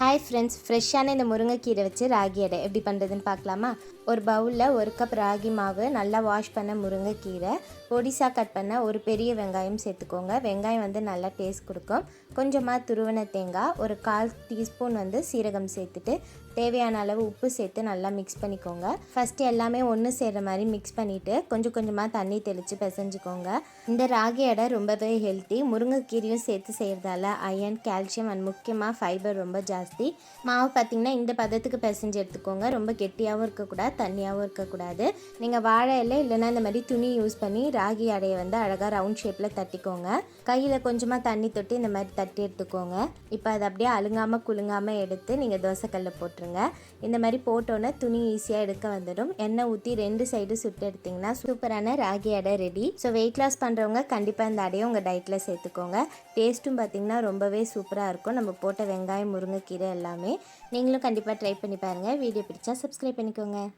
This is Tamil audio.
ஹாய் ஃப்ரெண்ட்ஸ் ஃப்ரெஷ்ஷான இந்த முருங்கைக்கீரை வச்சு ராகி அடை. எப்படி பண்ணுறதுன்னு பார்க்கலாமா? ஒரு பவுலில் ஒரு கப் ராகி மாவு நல்லா வாஷ் பண்ண முருங்கைக்கீரை. பொடிசாக கட் பண்ண ஒரு பெரிய வெங்காயம் சேர்த்துக்கோங்க. வெங்காயம் வந்து நல்லா டேஸ்ட் கொடுக்கும். கொஞ்சமாக துருவன தேங்காய் ஒரு கால் டீஸ்பூன் வந்து சீரகம் சேர்த்துட்டு தேவையான அளவு உப்பு சேர்த்து நல்லா மிக்ஸ் பண்ணிக்கோங்க. ஃபஸ்ட்டு எல்லாமே ஒன்று சேர்கிற மாதிரி மிக்ஸ் பண்ணிவிட்டு கொஞ்சம் கொஞ்சமாக தண்ணி தெளித்து பிசைஞ்சுக்கோங்க. இந்த ராகி அடை ரொம்பவே ஹெல்த்தி முருங்கைக்கீரையும் சேர்த்து செய்கிறதால அயன் கால்சியம் அண்ட் முக்கியமாக ஃபைபர் ரொம்ப ஜாஸ்தி மாவு பார்த்திங்கன்னா இந்த பதத்துக்கு பிசைஞ்சு எடுத்துக்கோங்க. ரொம்ப கெட்டியாகவும் இருக்கக்கூடாது தண்ணியாகவும் இருக்கக்கூடாது. நீங்கள் வாழை இலை இல்லைன்னா இந்த மாதிரி துணி யூஸ் பண்ணி ராகி அடையை வந்து அழகாக ரவுண்ட் ஷேப்பில் தட்டிக்கோங்க. கையில் கொஞ்சமாக தண்ணி தொட்டு இந்த மாதிரி தட்டி எடுத்துக்கோங்க. இப்போ அதை அப்படியே அழுங்காமல் குலுங்காமல் எடுத்து நீங்கள் தோசைக்கல்லில் போட்டுருங்க. இந்த மாதிரி போட்டோன்னே துணி ஈஸியாக எடுக்க வந்துடும். எண்ணெய் ஊற்றி ரெண்டு சைடு சுட்டு எடுத்திங்கன்னா சூப்பரான ராகி அடை ரெடி ஸோ வெயிட் லாஸ் பண்ணுறவங்க கண்டிப்பாக இந்த அடையை உங்கள் டயட்டில் சேர்த்துக்கோங்க. டேஸ்ட்டும் பார்த்திங்கன்னா ரொம்பவே சூப்பராக இருக்கும். நம்ம போட்ட வெங்காயம் முருங்கைக்கீரை எல்லாமே நீங்களும் கண்டிப்பாக ட்ரை பண்ணி பாருங்கள் வீடியோ பிடிச்சா சப்ஸ்கிரைப் பண்ணிக்கோங்க.